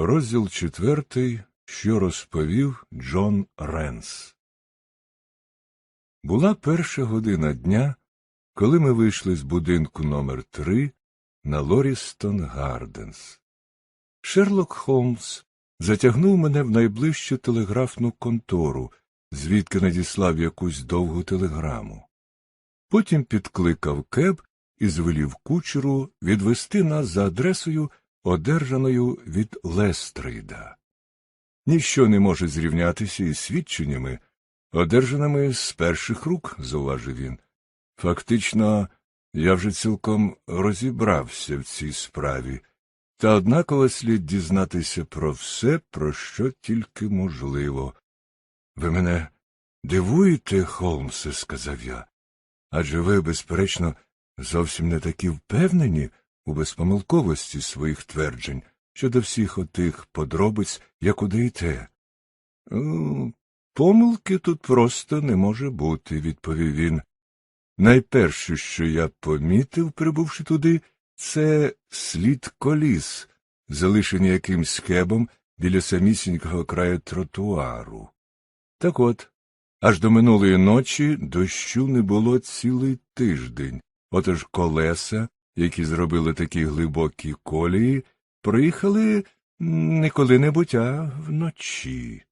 Розділ четвертий, що розповів Джон Ренс. Була перша година дня, коли ми вийшли з будинку номер 3 на Лорістон Гарденс. Шерлок Холмс затягнув мене в найближчу телеграфну контору, звідки надіслав якусь довгу телеграму. Потім підкликав кеб і звелів кучеру відвести нас за адресою, одержаною від Лестрейда. Ніщо не може зрівнятися із свідченнями, одержаними з перших рук, зауважив він. Фактично, я вже цілком розібрався в цій справі, та однаково слід дізнатися про все, про що тільки можливо. Ви мене дивуєте, Холмсе, сказав я. Адже ви, безперечно, зовсім не такі впевнені у безпомилковості своїх тверджень щодо всіх отих подробиць, як удаєте. «Ну, Помилки тут просто не може бути, відповів він. Найперше, що я помітив, прибувши туди, це слід коліс, залишені якимсь хебом біля самісінького краю тротуару. Так от, аж до минулої ночі дощу не було цілий тиждень, отож колеса, які зробили такі глибокі колії, проїхали не коли-небудь, а вночі.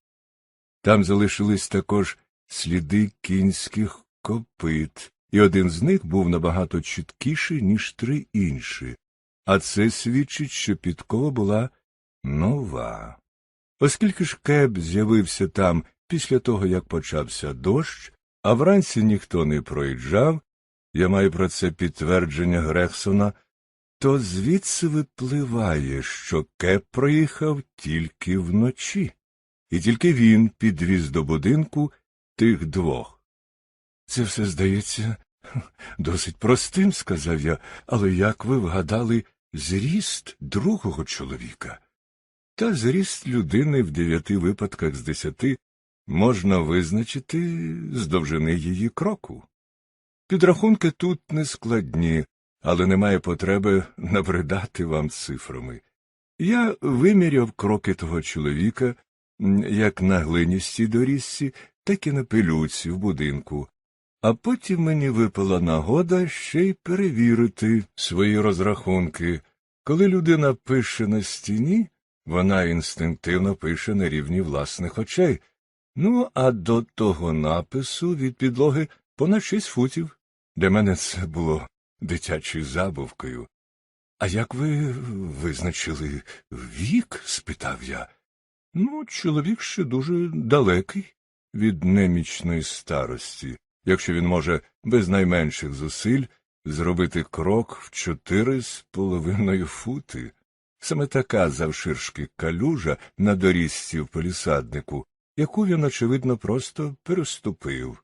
Там залишились також сліди кінських копит, і один з них був набагато чіткіший, ніж три інші, а це свідчить, що підкова була нова. Оскільки ж кеб з'явився там після того, як почався дощ, а вранці ніхто не проїжджав, я маю про це підтвердження Грексона, то звідси випливає, що кеп проїхав тільки вночі, і тільки він підвіз до будинку тих двох. Це все здається досить простим, сказав я, але як ви вгадали зріст другого чоловіка? Та зріст людини в дев'яти випадках з десяти можна визначити з довжини її кроку. Підрахунки тут не складні, але немає потреби набридати вам цифрами. Я виміряв кроки того чоловіка як на глиністій доріжці, так і на пилюці в будинку, а потім мені випала нагода ще й перевірити свої розрахунки. Коли людина пише на стіні, вона інстинктивно пише на рівні власних очей. Ну, а до того напису від підлоги понад шість футів. Для мене це було дитячою забавкою. А як ви визначили вік? спитав я. Ну, чоловік ще дуже далекий від немічної старості, якщо він може без найменших зусиль зробити крок в чотири з половиною фути. Саме така завширшки калюжа на доріжці в полісаднику, яку він, очевидно, просто переступив.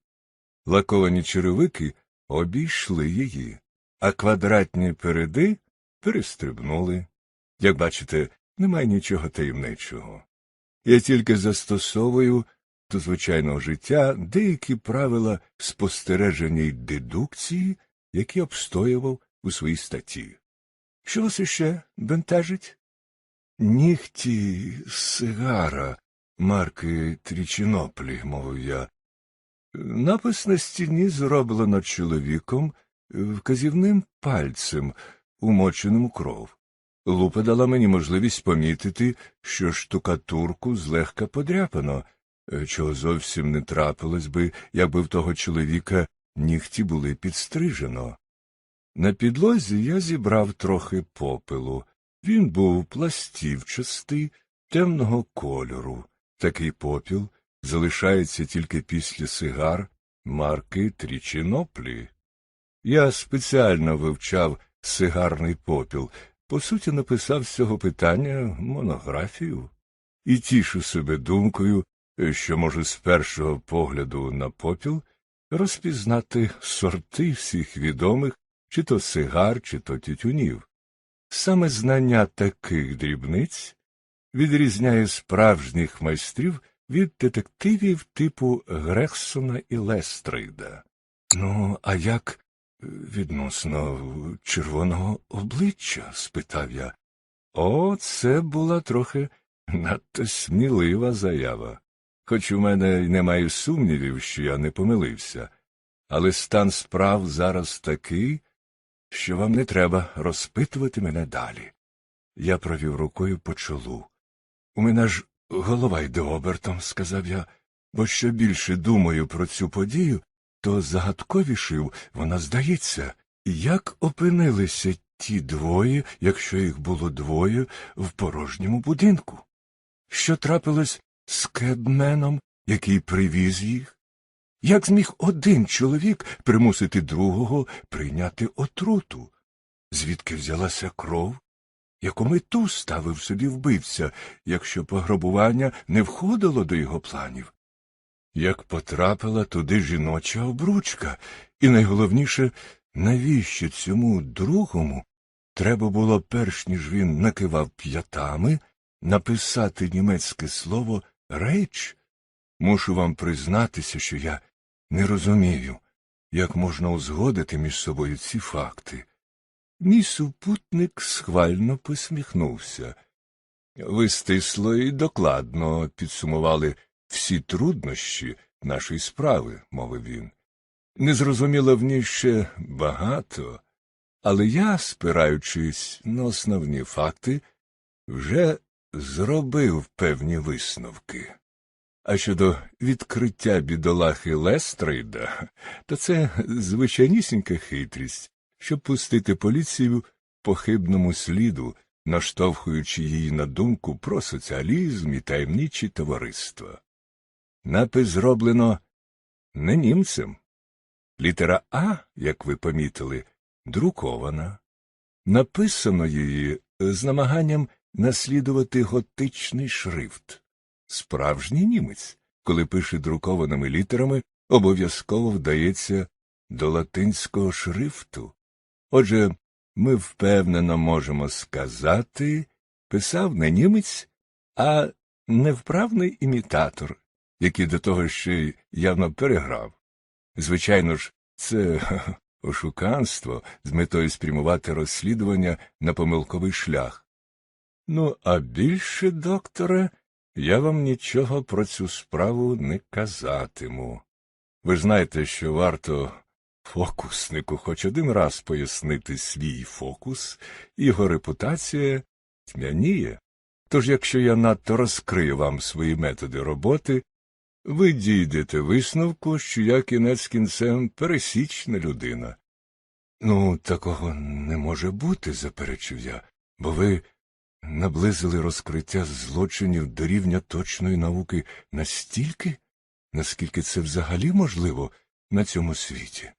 Лаковані черевики обійшли її, а квадратні переди перестрибнули. Як бачите, немає нічого таємничого. Я тільки застосовую до звичайного життя деякі правила спостереження й дедукції, які обстоював у своїй статті. Що вас іще бентежить? Нігті сигара марки Трічіноплі, мовив я. Напис на стіні зроблено чоловіком вказівним пальцем, умоченим у кров. Лупа дала мені можливість помітити, що штукатурку злегка подряпано, чого зовсім не трапилось би, якби в того чоловіка нігті були підстрижено. На підлозі я зібрав трохи попелу. Він був пластівчастий, темного кольору. Такий попіл залишається тільки після сигар марки Трічіноплі. Я спеціально вивчав сигарний попіл, по суті, написав з цього питання монографію і тішу себе думкою, що можу з першого погляду на попіл розпізнати сорти всіх відомих чи то сигар, чи то тютюнів. Саме знання таких дрібниць відрізняє справжніх майстрів від детективів типу Грексона і Лестрейда. Ну, а як відносно червоного обличчя? спитав я. О, це була трохи Надто смілива заява. Хоч у мене й немає сумнівів, що я не помилився, але стан справ зараз такий, що вам не треба розпитувати мене далі. Я провів рукою по чолу. У мене ж голова йде обертом, сказав я, бо що більше думаю про цю подію, то загадковішив вона здається, як опинилися ті двоє, якщо їх було двоє, в порожньому будинку. Що трапилось з кедменом, який привіз їх? Як зміг один чоловік примусити другого прийняти отруту? Звідки взялася кров? Яку мету ставив собі вбивця, якщо пограбування не входило до його планів? Як потрапила туди жіноча обручка, і найголовніше, навіщо цьому другому треба було, перш ніж він накивав п'ятами, написати німецьке слово рейч? Мушу вам признатися, що я не розумію, як можна узгодити між собою ці факти. Мій супутник схвально посміхнувся. Ви стисло і докладно підсумували всі труднощі нашої справи, мовив він. Незрозуміло в ній ще багато, але я, спираючись на основні факти, вже зробив певні висновки. А щодо відкриття бідолахи Лестрейда, то це звичайнісінька хитрість, щоб пустити поліцію по хибному сліду, наштовхуючи її на думку про соціалізм і таємничі товариства. Напис зроблено не німцем. Літера А, як ви помітили, друкована. Написано її з намаганням наслідувати готичний шрифт. Справжній німець, коли пише друкованими літерами, обов'язково вдається до латинського шрифту. Отже, ми впевнено можемо сказати, писав не німець, а невправний імітатор, який до того ще й явно переграв. Звичайно ж, це ошуканство з метою спрямувати розслідування на помилковий шлях. Ну, а більше, докторе, я вам нічого про цю справу не казатиму. Ви знаєте, що варто фокуснику хоч один раз пояснити свій фокус, його репутація тьмяніє. Тож, якщо я надто розкрию вам свої методи роботи, ви дійдете висновку, що я кінець кінцем пересічна людина. Ну, такого не може бути, заперечив я, бо ви наблизили розкриття злочинів до рівня точної науки настільки, наскільки це взагалі можливо на цьому світі.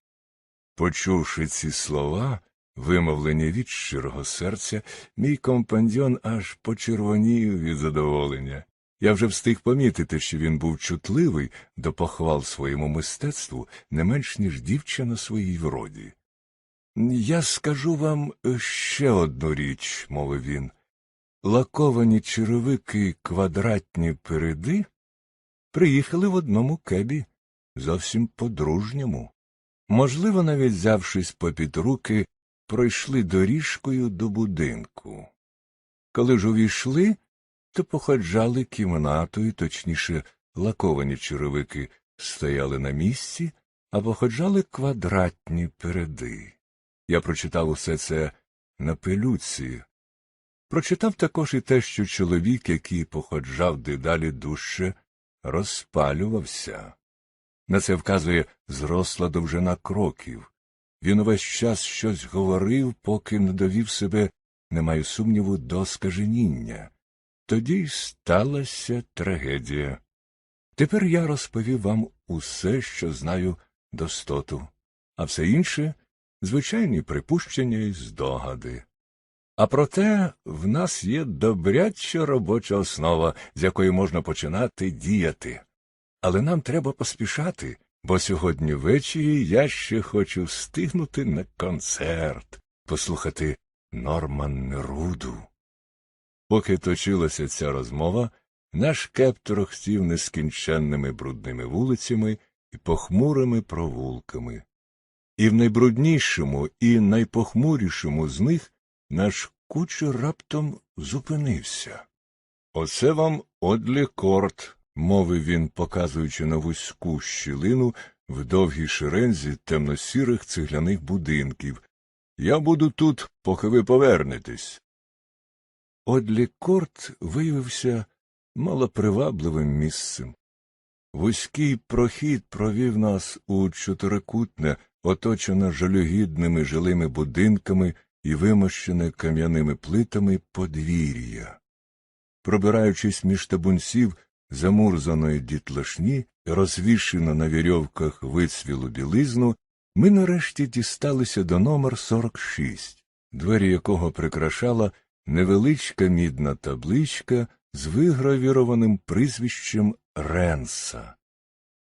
Почувши ці слова, вимовлені від щирого серця, мій компаньйон аж почервонів від задоволення. Я вже встиг помітити, що він був чутливий до похвал своєму мистецтву не менш ніж дівчина своїй вроді. Я скажу вам ще одну річ, мовив він. Лаковані черевики квадратні переди приїхали в одному кебі, зовсім по-дружньому. Можливо, навіть взявшись попід руки, пройшли доріжкою до будинку. Коли ж увійшли, то походжали кімнатою, точніше, лаковані черевики стояли на місці, а походжали квадратні переди. Я прочитав усе це на пилюці. Прочитав також і те, що чоловік, який походжав дедалі дужче, розпалювався. На це вказує зросла довжина кроків. Він увесь час щось говорив, поки не довів себе, не маю сумніву, до скаженіння. Тоді й сталася трагедія. Тепер я розповів вам усе, що знаю достоту, а все інше звичайні припущення і здогади. А проте в нас є добряча робоча основа, з якої можна починати діяти. Але нам треба поспішати, бо сьогодні ввечері я ще хочу встигнути на концерт, послухати Норман Неруду. Поки точилася ця розмова, наш кеп торохтів нескінченними брудними вулицями і похмурими провулками. І в найбруднішому і найпохмурішому з них наш кучер раптом зупинився. Оце вам Одлі Корт, мовив він, показуючи на вузьку щілину в довгій шерензі темно-сірих цегляних будинків. Я буду тут, поки ви повернетесь. Одлі Корт виявився малопривабливим місцем. Вузький прохід провів нас у чотирикутне, оточене жалюгідними жилими будинками і вимощене кам'яними плитами подвір'я. Пробираючись між табунців замурзаної дітлашні, розвішено на вірьовках вицвілу білизну, ми нарешті дісталися до номер 46, двері якого прикрашала невеличка мідна табличка з вигравірованим прізвищем Ренса.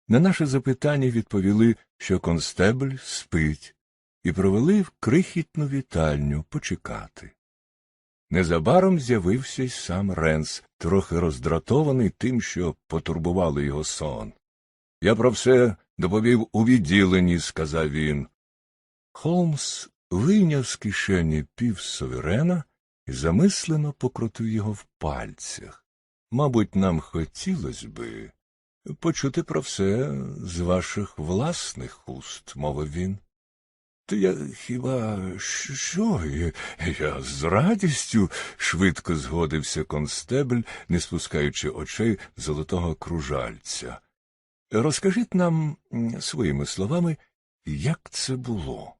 На наше запитання відповіли, що констебль спить, і провели в крихітну вітальню почекати. Незабаром з'явився й сам Ренс, трохи роздратований тим, що потурбували його сон. Я про все доповів у відділенні, сказав він. Холмс вийняв з кишені пів суверена і замислено покрутив його в пальцях. Мабуть, нам хотілося би почути про все з ваших власних уст, мовив він. Я хіба що? Я, з радістю швидко згодився констебль, не спускаючи очей золотого кружальця. Розкажіть нам своїми словами, як це було.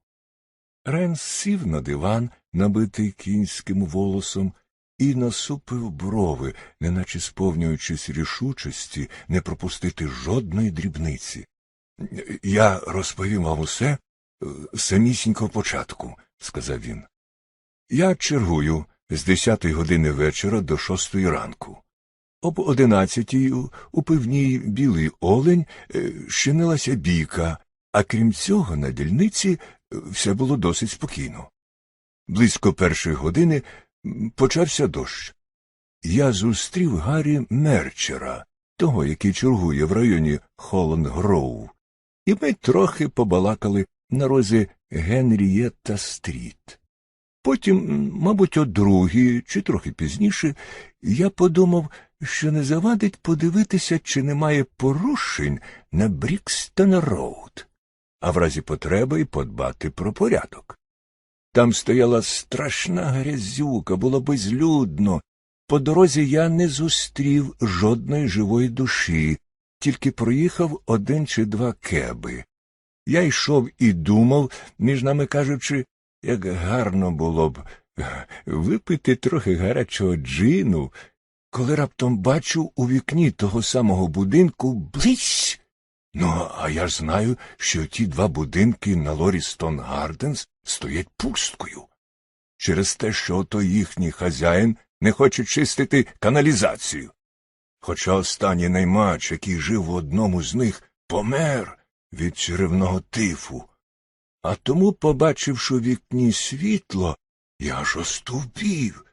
Ренс сів на диван, набитий кінським волосом, і насупив брови, неначе сповнюючись рішучості не пропустити жодної дрібниці. Я розповім вам усе самісінького початку, сказав він. Я чергую з десятої години вечора до шостої ранку. Об одинадцятій у- пивній білий олень е, щинилася бійка, а крім цього, на дільниці е, все було досить спокійно. Близько першої години почався дощ. Я зустрів Гаррі Мерчера, того, який чергує в районі Холланд Гроув, і ми трохи побалакали на розі Генрієта Стріт. Потім, мабуть, о другій чи трохи пізніше, я подумав, що не завадить подивитися, чи немає порушень на Брікстон Роуд, а в разі потреби й подбати про порядок. Там стояла страшна грязюка, було безлюдно. По дорозі я не зустрів жодної живої душі, тільки проїхав один чи два кеби. Я йшов і думав, між нами кажучи, як гарно було б е, випити трохи гарячого джину, коли раптом бачу у вікні того самого будинку близь. Ну, а я ж знаю, що ті два будинки на Лорістон Гарденс стоять пусткою. Через те, що ото їхній хазяїн не хоче чистити каналізацію. Хоча останній наймач, який жив в одному з них, помер від черевного тифу. А тому, побачивши у вікні світло, я ж остовпів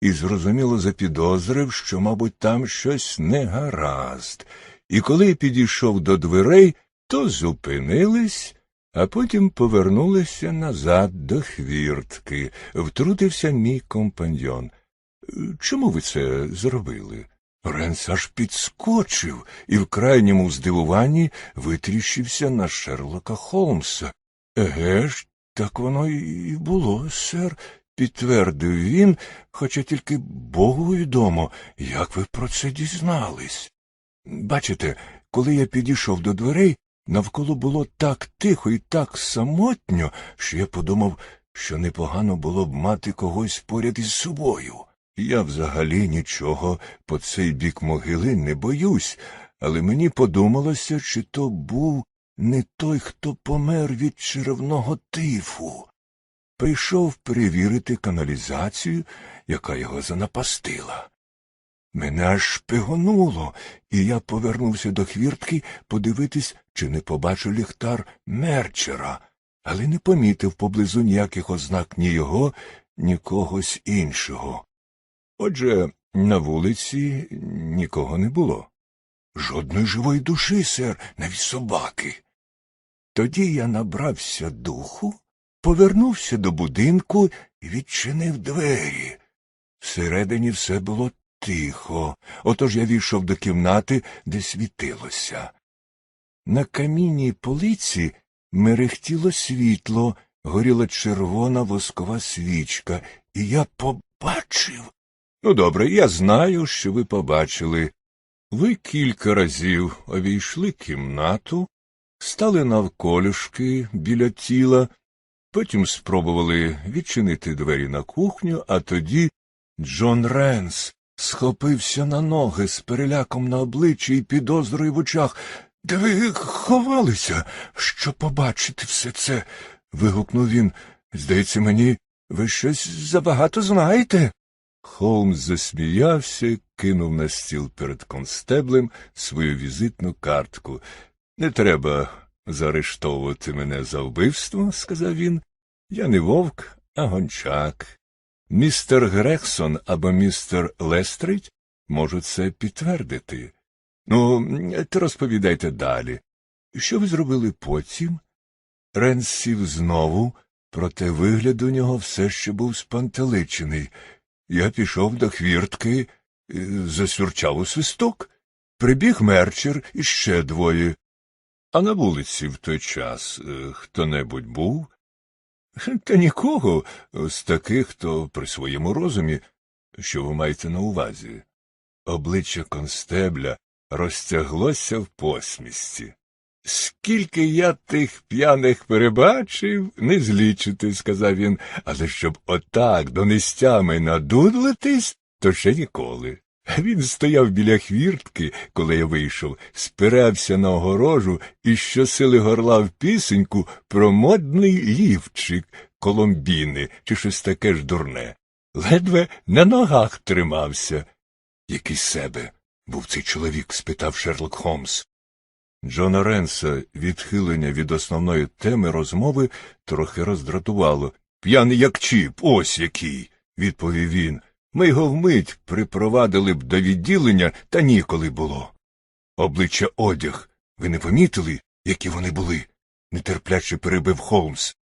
і зрозуміло запідозрив, що, мабуть, там щось негаразд. І коли підійшов до дверей, то зупинились, а потім повернулися назад до хвіртки. Втрутився мій компаньон. Чому ви це зробили? Ренс аж підскочив і в крайньому здивуванні витріщився на Шерлока Холмса. Еге ж, так воно і було, сер, підтвердив він, хоча тільки Богу відомо, як ви про це дізнались. Бачите, коли я підійшов до дверей, навколо було так тихо і так самотньо, що я подумав, що непогано було б мати когось поряд із собою. Я взагалі нічого по цей бік могили не боюсь, але мені подумалося, чи то був не той, хто помер від черевного тифу. Прийшов перевірити каналізацію, яка його занапастила. Мене аж шпигонуло, і я повернувся до хвіртки подивитись, чи не побачу ліхтар мерчера, але не помітив поблизу ніяких ознак ні його, ні когось іншого. Отже, на вулиці нікого не було. Жодної живої душі, сер, навіть собаки. Тоді я набрався духу, повернувся до будинку і відчинив двері. Всередині все було тихо. Отож я війшов до кімнати, де світилося. На камінній полиці мерехтіло світло, горіла червона воскова свічка, і я побачив. Ну, добре, я знаю, що ви побачили. Ви кілька разів обійшли кімнату, стали навколішки біля тіла, потім спробували відчинити двері на кухню, а тоді Джон Ренс схопився на ноги з переляком на обличчі і підозрою в очах. Де ви ховалися, щоб побачити все це? вигукнув він. Здається мені, ви щось забагато знаєте. Холмс засміявся кинув на стіл перед констеблем свою візитну картку. Не треба заарештовувати мене за вбивство, сказав він. Я не вовк, а гончак. Містер Грексон або містер Лестрейд можуть це підтвердити. Ну, то розповідайте далі. Що ви зробили потім? Ренс сів знову, проте вигляд у нього все ще був спантеличений. Я пішов до хвіртки, е, засюрчав у свисток. Прибіг мерчер і ще двоє. А на вулиці в той час е, хто-небудь був? Та нікого з таких, хто при своєму розумі, що ви маєте на увазі. Обличчя констебля розтяглося в посмісті. Скільки я тих п'яних перебачив, не злічити, сказав він, але щоб отак до нестями надудлитись, то ще ніколи. Він стояв біля хвіртки, коли я вийшов, спирався на огорожу і щосили горлав пісеньку про модний лівчик коломбіни чи щось таке ж дурне. Ледве на ногах тримався. Який себе був цей чоловік? спитав Шерлок Холмс. Джона Ренса відхилення від основної теми розмови трохи роздратувало. П'яний як чіп, ось який, відповів він. Ми його вмить припровадили б до відділення, та ніколи було. Обличчя одяг. Ви не помітили, які вони були? нетерпляче перебив Холмс.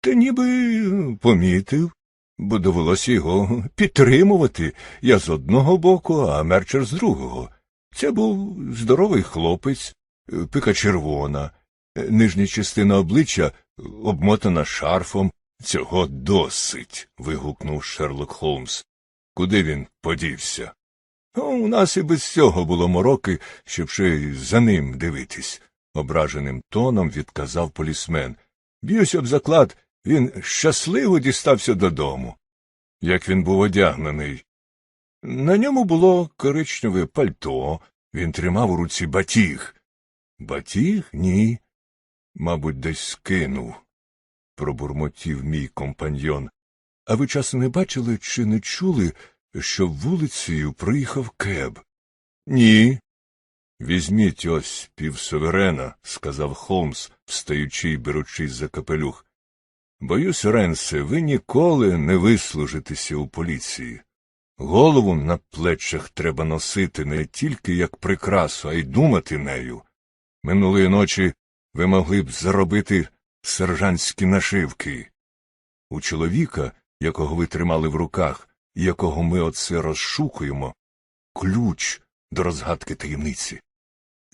Та ніби помітив, бо довелося його підтримувати. Я з одного боку, а мерчер з другого. Це був здоровий хлопець, пика червона, нижня частина обличчя обмотана шарфом. Цього досить. вигукнув Шерлок Холмс. Куди він подівся? У нас і без цього було мороки, щоб ще й за ним дивитись, ображеним тоном відказав полісмен. Б'юсь об заклад, він щасливо дістався додому. Як він був одягнений. На ньому було коричневе пальто, він тримав у руці батіг. Батіг? Ні. Мабуть, десь скинув, пробурмотів мій компаньйон. А ви часом не бачили чи не чули, що вулицею приїхав кеб? Ні. Візьміть ось півсуверена, сказав Холмс, встаючи й беручись за капелюх. Боюсь, Ренсе, ви ніколи не вислужитеся у поліції. Голову на плечах треба носити не тільки як прикрасу, а й думати нею. Минулої ночі ви могли б заробити сержантські нашивки. У чоловіка, якого ви тримали в руках, і якого ми оце розшукуємо, ключ до розгадки таємниці.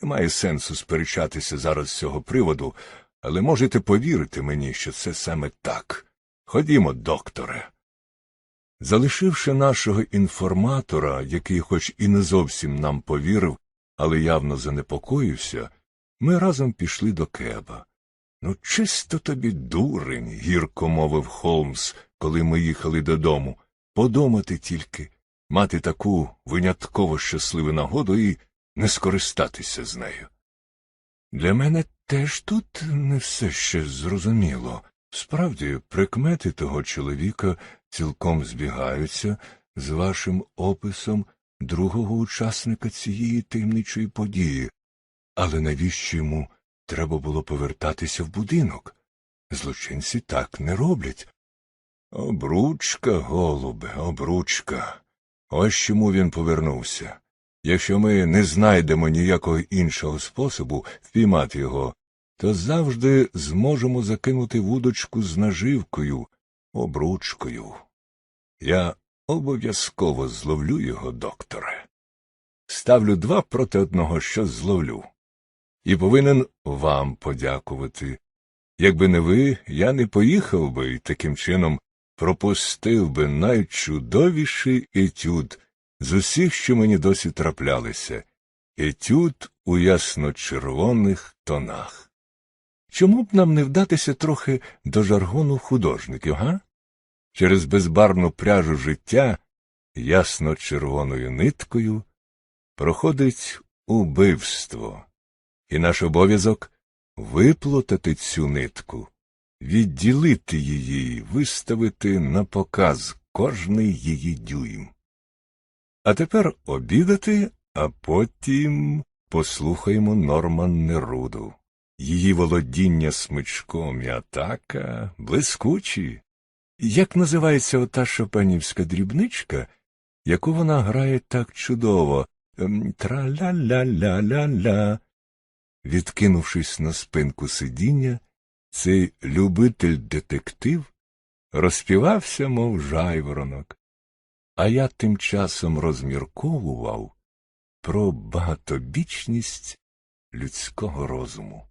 Немає сенсу сперечатися зараз з цього приводу, але можете повірити мені, що це саме так. Ходімо, докторе. Залишивши нашого інформатора, який хоч і не зовсім нам повірив, але явно занепокоївся, ми разом пішли до кеба. Ну, чисто тобі дурень, гірко мовив Холмс, коли ми їхали додому. Подумати тільки, мати таку винятково щасливу нагоду і не скористатися з нею. Для мене теж тут не все ще зрозуміло. Справді, прикмети того чоловіка цілком збігаються з вашим описом другого учасника цієї таємничої події, але навіщо йому треба було повертатися в будинок? Злочинці так не роблять. Обручка, голубе, обручка. Ось чому він повернувся. Якщо ми не знайдемо ніякого іншого способу впіймати його, то завжди зможемо закинути вудочку з наживкою, обручкою. Я обов'язково зловлю його, докторе. ставлю два проти одного, що зловлю. І повинен вам подякувати. Якби не ви, я не поїхав би і таким чином пропустив би найчудовіший етюд з усіх, що мені досі траплялися, етюд у ясно-червоних тонах. Чому б нам не вдатися трохи до жаргону художників, га? Через безбарну пряжу життя ясно-червоною ниткою проходить убивство, і наш обов'язок виплутати цю нитку, відділити її, виставити на показ кожний її дюйм. А тепер обідати, а потім послухаємо Норман Неруду. Її володіння смичком і атака блискучі. Як називається ота шопанівська дрібничка, яку вона грає так чудово? Ем, Тра-ля-ля-ля-ля-ля. Відкинувшись на спинку сидіння, цей любитель-детектив розпівався, мов жайворонок. А я тим часом розмірковував про багатобічність людського розуму.